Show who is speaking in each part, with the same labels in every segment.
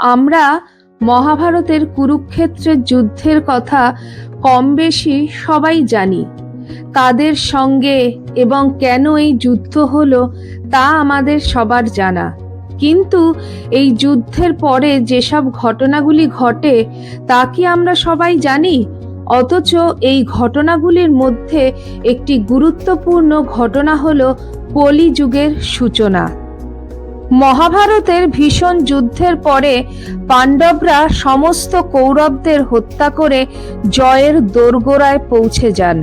Speaker 1: আমরা মহাভারতের কুরুক্ষেত্রের যুদ্ধের কথা কম বেশি সবাই জানি। কাদের সঙ্গে এবং কেন এই যুদ্ধ হলো তা আমাদের সবার জানা। কিন্তু এই যুদ্ধের পরে যেসব ঘটনাগুলি ঘটে, তা কি আমরা সবাই জানি? অথচ এই ঘটনাগুলির মধ্যে একটি গুরুত্বপূর্ণ ঘটনা হলো কলিযুগের সূচনা। মহাভারতের ভীষণ যুদ্ধের পরে পাণ্ডবরা সমস্ত কৌরবদের হত্যা করে জয়ের দোরগোড়ায় পৌঁছে যান।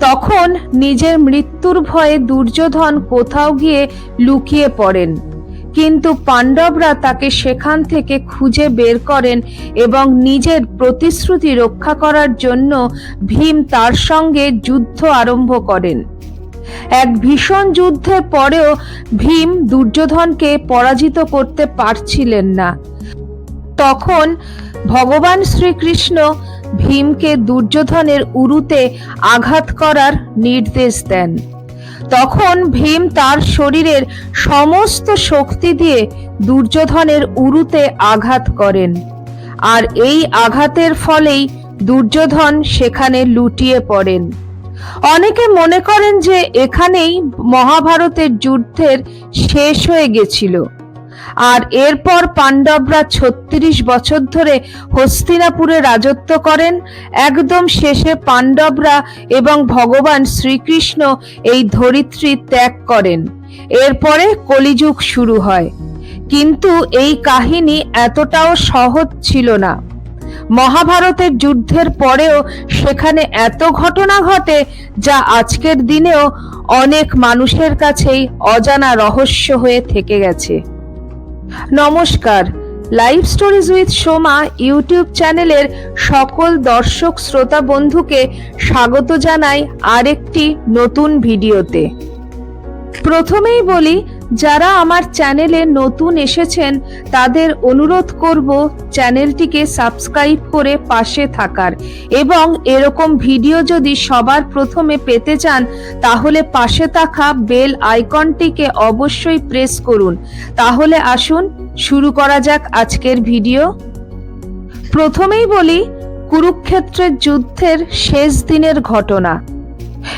Speaker 1: তখন নিজের মৃত্যুর ভয়ে দুর্যোধন কোথাও গিয়ে লুকিয়ে পড়েন, কিন্তু পাণ্ডবরা তাকে সেখান থেকে খুঁজে বের করেন এবং নিজের প্রতিশ্রুতি রক্ষা করার জন্য ভীম তার সঙ্গে যুদ্ধ আরম্ভ করেন। এক ভীষণ যুদ্ধের পরেও ভীম দুর্যোধনকে পরাজিত করতে পারছিলেন না। তখন ভগবান শ্রীকৃষ্ণ ভীমকে দুর্যোধনের উরুতে আঘাত করার নির্দেশ দেন। তখন ভীম তার শরীরের সমস্ত শক্তি দিয়ে দুর্যোধনের উরুতে আঘাত করেন। আর এই আঘাতের ফলেই দুর্যোধন সেখানে লুটিয়ে পড়েন। অনেকে মনে করেন যে এখানেই মহাভারতের যুদ্ধের শেষ হয়ে গেছিল। আর এরপর পাণ্ডবরা ছত্রিশ বছর ধরে হস্তিনাপুরে রাজত্ব করেন। একদম শেষে পাণ্ডবরা এবং ভগবান শ্রীকৃষ্ণ এই ধরিত্রী ত্যাগ করেন। এরপরে কলিযুগ শুরু হয়। কিন্তু এই কাহিনী এতটাও সহজ ছিল না। মহাভারতের যুদ্ধের পরেও সেখানে এত ঘটনা ঘটে যা আজকের দিনেও অনেক মানুষের কাছেই অজানা রহস্য হয়ে থেকে গেছে। নমস্কার। Live stories with Soma YouTube চ্যানেলের সকল দর্শক শ্রোতা বন্ধুকে স্বাগত জানাই আরেকটি নতুন ভিডিওতে। প্রথমেই বলি যারা আমার চ্যানেলে নতুন এসেছেন, তাদের অনুরোধ করব চ্যানেলটিকে সাবস্ক্রাইব করে পাশে থাকার। এবং এরকম ভিডিও যদি সবার প্রথমে পেতে চান, তাহলে পাশে থাকা বেল আইকনটিকে অবশ্যই প্রেস করুন। তাহলে আসুন, শুরু করা যাক আজকের ভিডিও। প্রথমেই বলি, কুরুক্ষেত্রের যুদ্ধের শেষ দিনের ঘটনা।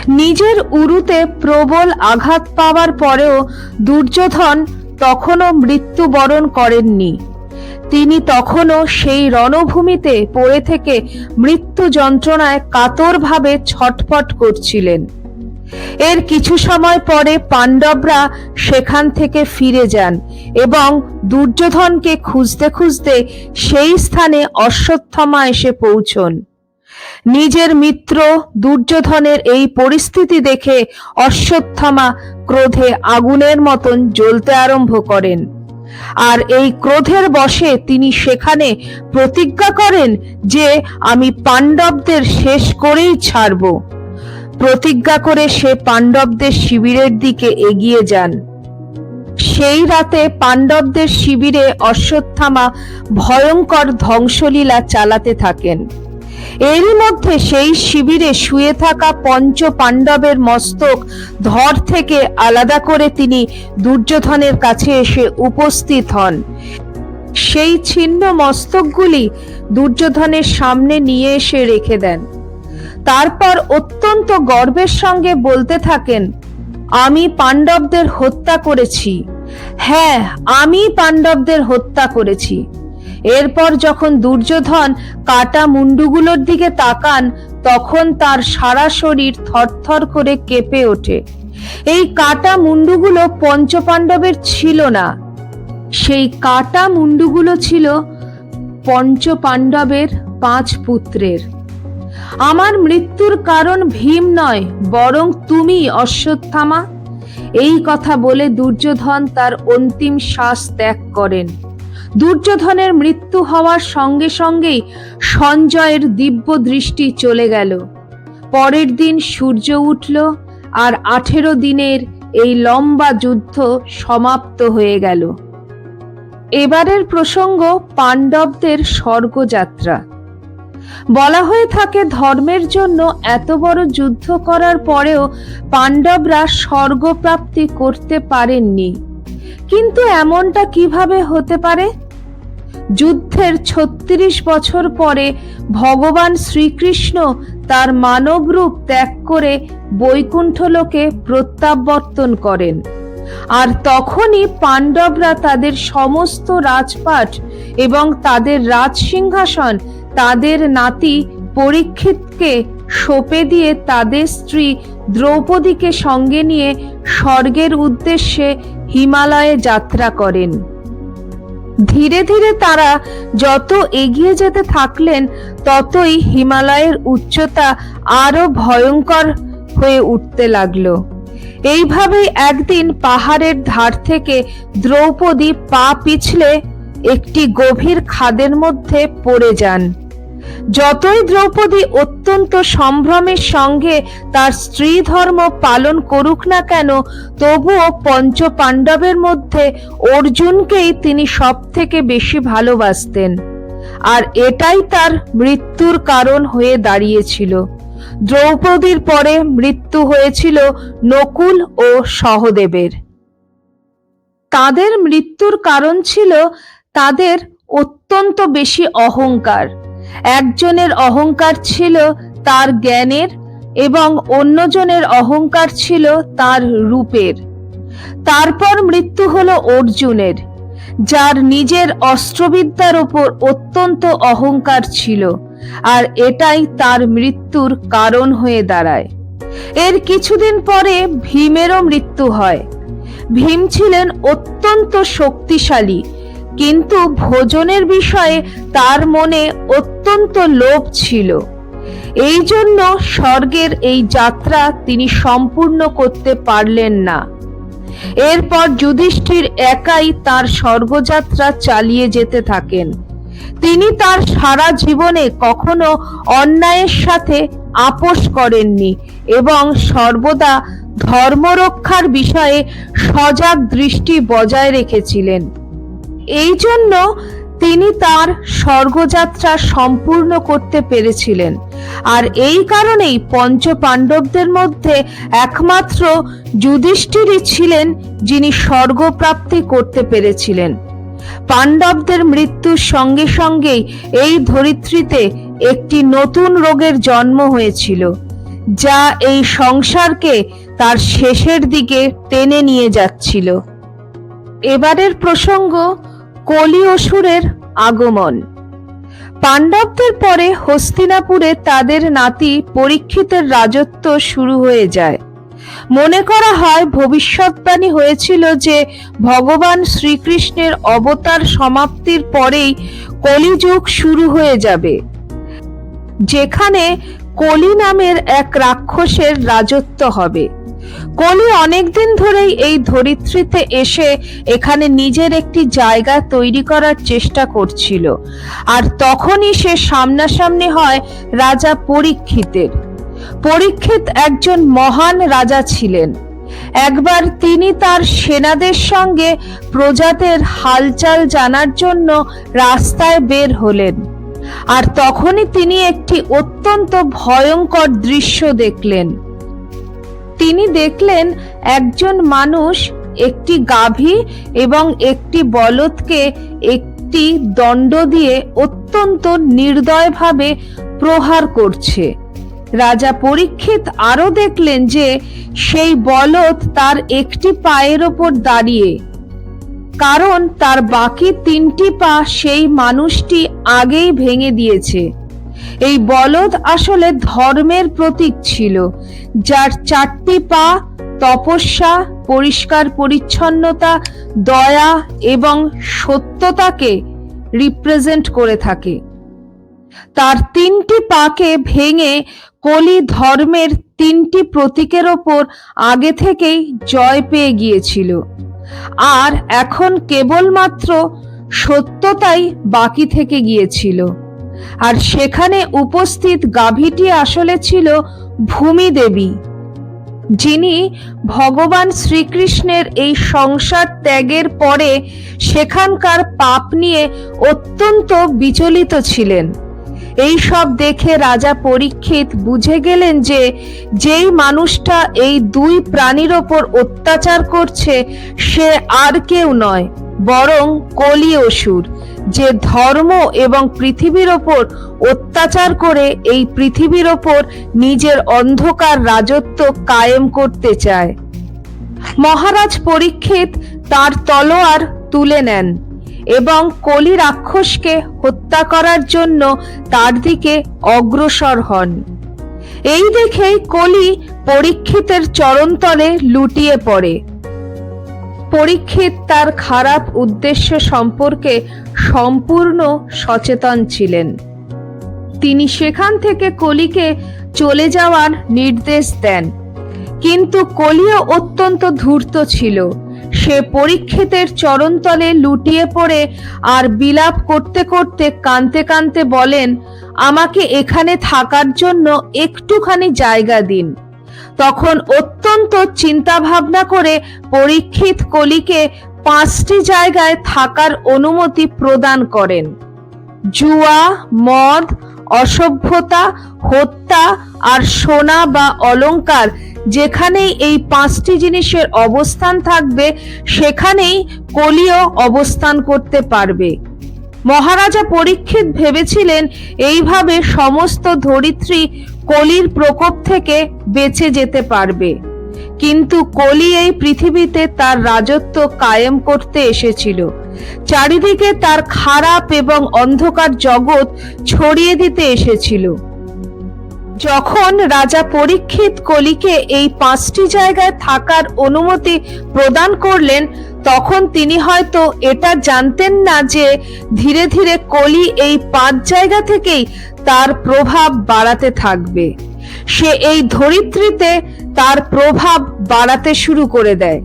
Speaker 1: নিজের উরুতে প্রবল আঘাত পাওয়ার পরেও দুর্যোধন তখনও মৃত্যুবরণ করেননি। তিনি তখনও সেই রণভূমিতে পড়ে থেকে মৃত্যু যন্ত্রণায় কাতরভাবে ছটফট করছিলেন। এর কিছু সময় পরে পাণ্ডবরা সেখান থেকে ফিরে যান এবং দুর্যোধনকে খুঁজতে খুঁজতে সেই স্থানে অশ্বত্থমা এসে পৌঁছন। নিজের মিত্র দুর্যোধনের এই পরিস্থিতি দেখে অশ্বত্থামা ক্রোধে আগুনের মতন জ্বলতে আরম্ভ করেন। আর এই ক্রোধের বশে তিনি সেখানে প্রতিজ্ঞা করেন যে আমি পাণ্ডবদের শেষ করেই ছাড়ব। প্রতিজ্ঞা করে সে পাণ্ডবদের শিবিরের দিকে এগিয়ে যান। সেই রাতে পাণ্ডবদের শিবিরে অশ্বত্থামা ভয়ঙ্কর ধ্বংসলীলা চালাতে থাকেন। এরই মধ্যে সেই শিবিরে শুয়ে থাকা পঞ্চ পাণ্ডবের মস্তক ধর থেকে আলাদা করে তিনি দুর্যোধনের কাছে এসে উপস্থিত হন। সেই ছিন্ন মস্তকগুলি দুর্যোধনের সামনে নিয়ে এসে রেখে দেন। তারপর অত্যন্ত গর্বের সঙ্গে বলতে থাকেন, আমি পাণ্ডবদের হত্যা করেছি। হ্যাঁ আমি পাণ্ডবদের হত্যা করেছি। এরপর যখন দুর্যোধন কাটা মুন্ডুগুলোর দিকে তাকান, তখন তার সারা শরীর থরথর করে কেঁপে ওঠে। এই কাটা মুন্ডুগুলো পঞ্চপাণ্ডবের ছিল না। সেই কাটা মুন্ডুগুলো ছিল পঞ্চপাণ্ডবের পাঁচ পুত্রের। আমার মৃত্যুর কারণ ভীম নয়, বরং তুমি, অশ্বত্থামা। এই কথা বলে দুর্যোধন তার অন্তিম শ্বাস ত্যাগ করেন। দুর্যোধনের মৃত্যু হওয়ার সঙ্গে সঙ্গেই সঞ্জয়ের দিব্য দৃষ্টি চলে গেল। পরের দিন সূর্য উঠল আর আঠেরো দিনের এই লম্বা যুদ্ধ সমাপ্ত হয়ে গেল। এবারের প্রসঙ্গ পাণ্ডবদের স্বর্গযাত্রা। বলা হয়ে থাকে ধর্মের জন্য এত বড় যুদ্ধ করার পরেও পাণ্ডবরা স্বর্গপ্রাপ্তি করতে পারেননি। কিন্তু এমনটা কীভাবে হতে পারে? যুদ্ধের ছত্রিশ বছর পরে ভগবান শ্রীকৃষ্ণ তার মানব রূপ ত্যাগ করে বৈকুণ্ঠ লোকে প্রত্যাবর্তন করেন। আর তখনই পাণ্ডবরা তাদের সমস্ত রাজপাট এবং তাদের রাজসিংহাসন, তাদের নাতি পরীক্ষিতকে সঁপে দিয়ে তাদের স্ত্রী দ্রৌপদীকে সঙ্গে নিয়ে স্বর্গের উদ্দেশ্যে হিমালয়ে যাত্রা করেন। ধীরে ধীরে তারা যত এগিয়ে যেতে থাকলেন, ততই হিমালয়ের উচ্চতা আরও ভয়ঙ্কর হয়ে উঠতে লাগল। এইভাবেই একদিন পাহাড়ের ধার থেকে দ্রৌপদী পা পিছলে একটি গভীর খাদের মধ্যে পড়ে যান। যতই দ্রৌপদী অত্যন্ত সম্ভ্রমের সঙ্গে তার স্ত্রী ধর্ম পালন করুক না কেন, তবুও পঞ্চ পাণ্ডবের মধ্যে অর্জুনকেই তিনি সব থেকে বেশি ভালোবাসতেন। আর এটাই তার মৃত্যুর কারণ হয়ে দাঁড়িয়েছিল। দ্রৌপদীর পরে মৃত্যু হয়েছিল নকুল ও সহদেবের। তাদের মৃত্যুর কারণ ছিল তাদের অত্যন্ত বেশি অহংকার। একজনের অহংকার ছিল তার জ্ঞানের এবং অন্যজনের অহংকার ছিল তার রূপের। তারপর মৃত্যু হলো অর্জুনের, যার নিজের অস্ত্রবিদ্যার ওপর অত্যন্ত অহংকার ছিল আর এটাই তার মৃত্যুর কারণ হয়ে দাঁড়ায়। এর কিছুদিন পরে ভীমেরও মৃত্যু হয়। ভীম ছিলেন অত্যন্ত শক্তিশালী কিন্তু ভোজনের বিষয়ে তার মনে অত্যন্ত লোভ ছিল। এই জন্য স্বর্গের এই যাত্রা তিনি সম্পূর্ণ করতে পারলেন না। এরপর যুধিষ্ঠির একাই তার স্বর্গযাত্রা চালিয়ে যেতে থাকেন। তিনি তার সারা জীবনে কখনো অন্যায়ের সাথে আপোষ করেননি এবং সর্বদা ধর্মরক্ষার বিষয়ে সজাগ দৃষ্টি বজায় রেখেছিলেন। এই জন্য তিনি তার স্বর্গযাত্রা সম্পূর্ণ করতে পেরেছিলেন। আর এই কারণেই পঞ্চ পাণ্ডবদের মধ্যে একমাত্র যুধিষ্ঠিরই ছিলেন যিনি স্বর্গপ্রাপ্তি করতে পেরেছিলেন। পাণ্ডবদের মৃত্যুর সঙ্গে সঙ্গেই এই ধরিত্রীতে একটি নতুন রোগের জন্ম হয়েছিল, যা এই সংসারকে তার শেষের দিকে টেনে নিয়ে যাচ্ছিল। এবারের প্রসঙ্গ কলি অসুরের আগমন। পাণ্ডবদের পরে হস্তিনাপুরে তাদের নাতি পরীক্ষিতের রাজত্ব শুরু হয়ে যায়। মনে করা হয় ভবিষ্যৎবাণী হয়েছিল যে ভগবান শ্রীকৃষ্ণের অবতার সমাপ্তির পরেই কলিযুগ শুরু হয়ে যাবে। যেখানে কলি নামের এক রাক্ষসের রাজত্ব হবে। কলি অনেকদিন ধরেই এই ধরিত্রীতে এসে এখানে নিজের একটি জায়গা তৈরি করার চেষ্টা করছিল। আর তখনই সে সামনাসামনি হয় রাজা পরীক্ষিতের। পরীক্ষিত একজন মহান রাজা ছিলেন। একবার তিনি তার সেনাদের সঙ্গে প্রজাদের হালচাল জানার জন্য রাস্তায় বের হলেন। আর তখনই তিনি একটি অত্যন্ত ভয়ঙ্কর দৃশ্য দেখলেন। তিনি দেখলেন একজন মানুষ একটি গাভী এবং একটি বলদকে একটি দণ্ড দিয়ে অত্যন্ত নির্দয়ভাবে প্রহার করছে। রাজা পরীক্ষিত আরও দেখলেন যে সেই বলদ তার একটি পায়ের ওপর দাঁড়িয়ে, কারণ তার বাকি তিনটি পা সেই মানুষটি আগেই ভেঙে দিয়েছে। এই বলদ আসলে ধর্মের প্রতীক ছিল, যার চারটি পা তপস্যা, পরিষ্কার পরিচ্ছন্নতা, দয়া এবং সত্যতাকে রিপ্রেজেন্ট করে থাকে। তার তিনটি পাকে ভেঙে কলি ধর্মের তিনটি প্রতীকের ওপর আগে থেকেই জয় পেয়ে গিয়েছিল। আর এখন কেবলমাত্র সত্যতাই বাকি থেকে গিয়েছিল। আর সেখানে উপস্থিত গাভীটি আসলে ছিল ভূমি দেবী যিনি ভগবান শ্রীকৃষ্ণের এই সংসার ত্যাগের পরে সেখানকার পাপ নিয়ে অত্যন্ত বিচলিত ছিলেন। এই সব দেখে রাজা পরীক্ষিত বুঝে গেলেন যে যেই মানুষটা এই দুই প্রাণীর ওপর অত্যাচার করছে, সে আর কেউ নয়। বরং কলি অসুর যে ধর্ম এবং পৃথিবীর ওপর অত্যাচার করে এই পৃথিবীর ওপর নিজের অন্ধকার রাজত্ব কায়েম করতে চায়। মহারাজ পরীক্ষিত তার তলোয়ার তুলে নেন এবং কলি রাক্ষসকে হত্যা করার জন্য তার দিকে অগ্রসর হন। এই দেখেই কলি পরীক্ষিতের চরণতলে লুটিয়ে পড়ে। পরীক্ষিত তার খারাপ উদ্দেশ্য সম্পর্কে সম্পূর্ণ সচেতন ছিলেন। তিনি সেখান থেকে কলিকে চলে যাওয়ার নির্দেশ দেন। কিন্তু কলিও অত্যন্ত ধূর্ত ছিল। সে পরীক্ষিতের চরণতলে লুটিয়ে পড়ে আর বিলাপ করতে করতে কানতে কানতে বলেন, আমাকে এখানে থাকার জন্য একটুখানি জায়গা দিন। তখন অত্যন্ত চিন্তা ভাবনা করে পরীক্ষিত কলিকে পাঁচটি জায়গায় থাকার অনুমতি প্রদান করেন। জুয়া, মদ, অসভ্যতা, হত্যা আর সোনা বা অলংকার যেখানেই এই পাঁচটি জিনিসের অবস্থান থাকবে, সেখানেই কলিও অবস্থান করতে পারবে। মহারাজা পরীক্ষিত ভেবেছিলেন এইভাবে সমস্ত ধরিত্রী কলির প্রকোপ থেকে বেঁচে যেতে পারবে। কিন্তু কলি এই পৃথিবীতে তার রাজত্ব কায়েম করতে এসেছিল। চারিদিকে তার খারাপ এবং অন্ধকার জগৎ ছড়িয়ে দিতে এসেছিল। যখন রাজা পরীক্ষিত কলিকে এই পাঁচটি জায়গায় থাকার অনুমতি প্রদান করলেন তখন তিনি হয়তো এটা জানতেন না যে ধীরে ধীরে কলি এই পাঁচ জায়গা থেকেই তার প্রভাব বাড়াতে থাকবে। সে এই ধরিত্রীতে তার প্রভাব বাড়াতে শুরু করে দেয়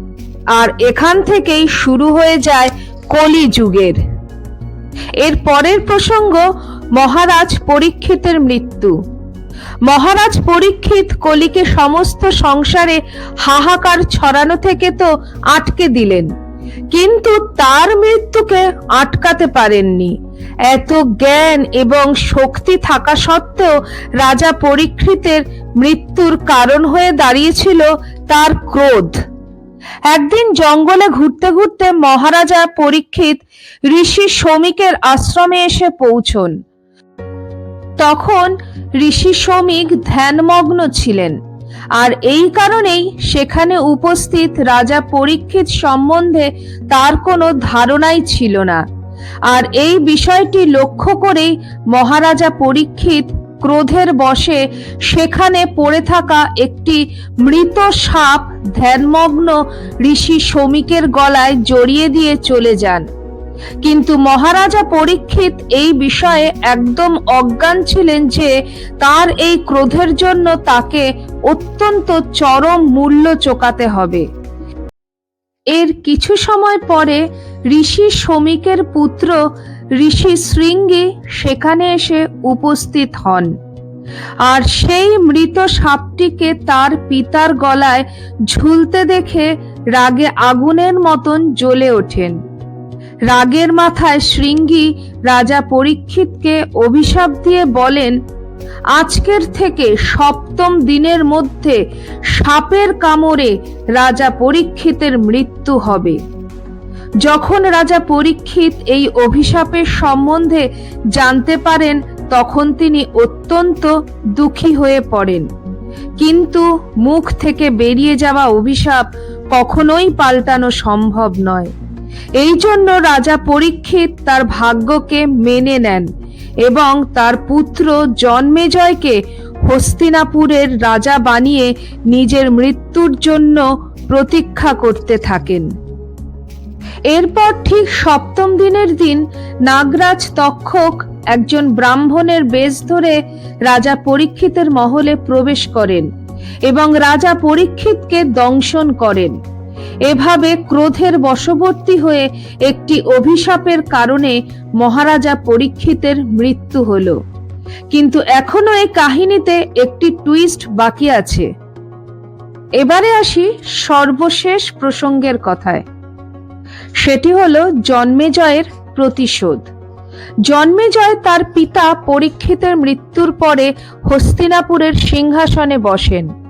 Speaker 1: আর এখান থেকেই শুরু হয়ে যায় কলি যুগের। এর পরের প্রসঙ্গ মহারাজ পরীক্ষিতের মৃত্যু। মহারাজ পরীক্ষিত কলিকে সমস্ত সংসারে হাহাকার ছড়ানো থেকে তো আটকে দিলেন। কিন্তু তার মৃত্যুকে আটকাতে পারেননি। এত জ্ঞান এবং শক্তি থাকা সত্ত্বেও রাজা পরীক্ষিতের মৃত্যুর কারণ হয়ে দাঁড়িয়েছিল তার ক্রোধ। একদিন জঙ্গলে ঘুরতে ঘুরতে মহারাজা পরীক্ষিত ঋষি শ্রমিকের আশ্রমে এসে পৌঁছন। তখন ঋষি শ্রমিক ধ্যানমগ্ন ছিলেন। আর এই কারণেই সেখানে উপস্থিত রাজা পরীক্ষিত সম্বন্ধে তার কোনো ধারণাই ছিল না। আর এই বিষয়টি লক্ষ্য করেই মহারাজা পরীক্ষিত ক্রোধের বশে সেখানে পড়ে থাকা একটি মৃত সাপ, ধ্যানমগ্ন ঋষি শ্রমিকের গলায় জড়িয়ে দিয়ে চলে যান। কিন্তু মহারাজা পরীক্ষিত এই বিষয়ে একদম অজ্ঞান ছিলেন যে তার এই ক্রোধের জন্য তাকে অত্যন্ত চরম মূল্য চোকাতে হবে। এর কিছু সময় পরে ঋষি শ্রমিকের পুত্র ঋষি শৃঙ্গী সেখানে এসে উপস্থিত হন। আর সেই মৃত সাপটিকে তার পিতার গলায় ঝুলতে দেখে রাগে আগুনের মতন জ্বলে ওঠেন। রাগের মাথায় শৃঙ্গী রাজা পরীক্ষিতকে অভিশাপ দিয়ে বলেন, আজকের থেকে সপ্তম দিনের মধ্যে সাপের কামড়ে রাজা পরীক্ষিতের মৃত্যু হবে। যখন রাজা পরীক্ষিত এই অভিশাপের সম্বন্ধে জানতে পারেন, তখন তিনি অত্যন্ত দুঃখী হয়ে পড়েন। কিন্তু মুখ থেকে বেরিয়ে যাওয়া অভিশাপ কখনোই পাল্টানো সম্ভব নয়। এই জন্য রাজা পরীক্ষিত তার ভাগ্যকে মেনে নেন এবং তার পুত্র জন্মেজয়কে হস্তিনাপুরের রাজা বানিয়ে নিজের মৃত্যুর জন্য প্রতীক্ষা করতে থাকেন। এরপর ঠিক সপ্তম দিনের দিন নাগরাজ তক্ষক একজন ব্রাহ্মণের বেশ ধরে রাজা পরীক্ষিতের মহলে প্রবেশ করেন এবং রাজা পরীক্ষিতকে দংশন করেন। এভাবে ক্রোধের বশবর্তী হয়ে একটি অভিশাপের কারণে মহারাজা পরীক্ষিতের মৃত্যু হলো। কিন্তু এখনও এই কাহিনীতে একটি টুইস্ট বাকি আছে। এবারে আসি সর্বশেষ প্রসঙ্গের কথায়। সেটি হল জন্মেজয়ের প্রতিশোধ। জন্মেজয় তার পিতা পরীক্ষিতের মৃত্যুর পরে হস্তিনাপুরের সিংহাসনে বসেন।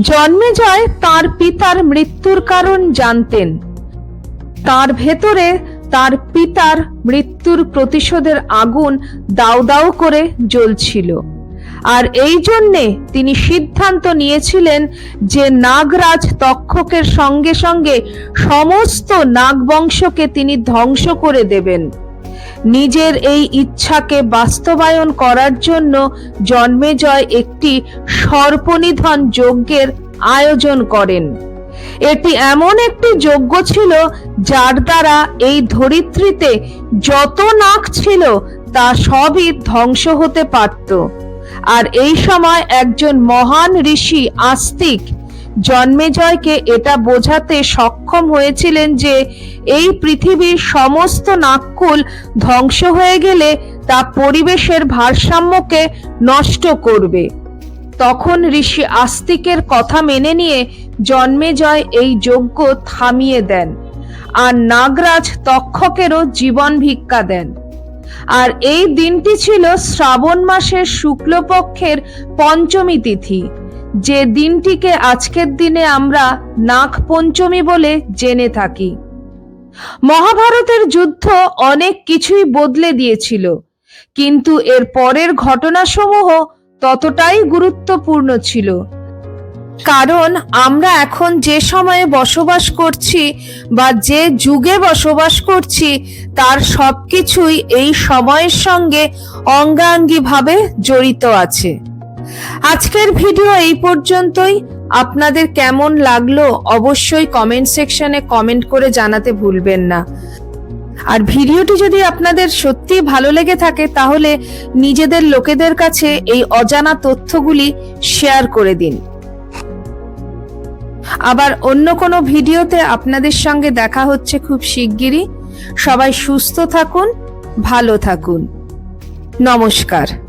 Speaker 1: জন্মেজয় তার পিতার মৃত্যুর কারণ জানতেন। তার ভেতরে তার পিতার মৃত্যুর প্রতিশোধের আগুন দাউ দাউ করে জ্বলছিল। আর এই জন্যে তিনি সিদ্ধান্ত নিয়েছিলেন যে নাগরাজ তক্ষকের সঙ্গে সঙ্গে সমস্ত নাগবংশকে তিনি ধ্বংস করে দেবেন। নিজের এই ইচ্ছাকে বাস্তবায়ন করার জন্য জন্মেজয় একটি সর্পনিধন যজ্ঞের আয়োজন করেন। এটি এমন একটি যজ্ঞ ছিল যার দ্বারা এই ধরিত্রীতে যত নাক ছিল তা সবই ধ্বংস হতে পারত। আর এই সময় একজন মহান ঋষি আস্তিক জন্মেজয়কে এটা বোঝাতে সক্ষম হয়েছিলেন যে এই পৃথিবীর সমস্ত নাককুল ধ্বংস হয়ে গেলে তা পরিবেশের ভারসাম্যকে নষ্ট করবে। তখন ঋষি আস্তিকের কথা মেনে নিয়ে জন্মেজয় এই যজ্ঞ থামিয়ে দেন আর নাগরাজ তক্ষকেরও জীবন ভিক্ষা দেন। আর এই দিনটি ছিল শ্রাবণ মাসের শুক্লপক্ষের পঞ্চমী তিথি। যে দিনটিকে আজকের দিনে আমরা নাগ পঞ্চমী বলে জেনে থাকি। মহাভারতের যুদ্ধ অনেক কিছুই বদলে দিয়েছিল, কিন্তু এর পরের ঘটনাসমূহ ততটাই গুরুত্বপূর্ণ ছিল। কারণ আমরা এখন যে সময়ে বসবাস করছি বা যে যুগে বসবাস করছি, তার সবকিছুই এই সময়ের সঙ্গে অঙ্গাঙ্গিভাবে জড়িত আছে। আজকের ভিডিও এই পর্যন্তই। আপনাদের কেমন লাগল অবশ্যই কমেন্ট সেকশনে কমেন্ট করে জানাতে ভুলবেন না। আর ভিডিওটি যদি আপনাদের সত্যি ভালো লেগে থাকে, তাহলে নিজেদের লোকেদের কাছে এই অজানা তথ্যগুলি শেয়ার করে দিন। আবার অন্য কোনো ভিডিওতে আপনাদের সঙ্গে দেখা হচ্ছে খুব শিগগিরই। সবাই সুস্থ থাকুন, ভালো থাকুন। নমস্কার।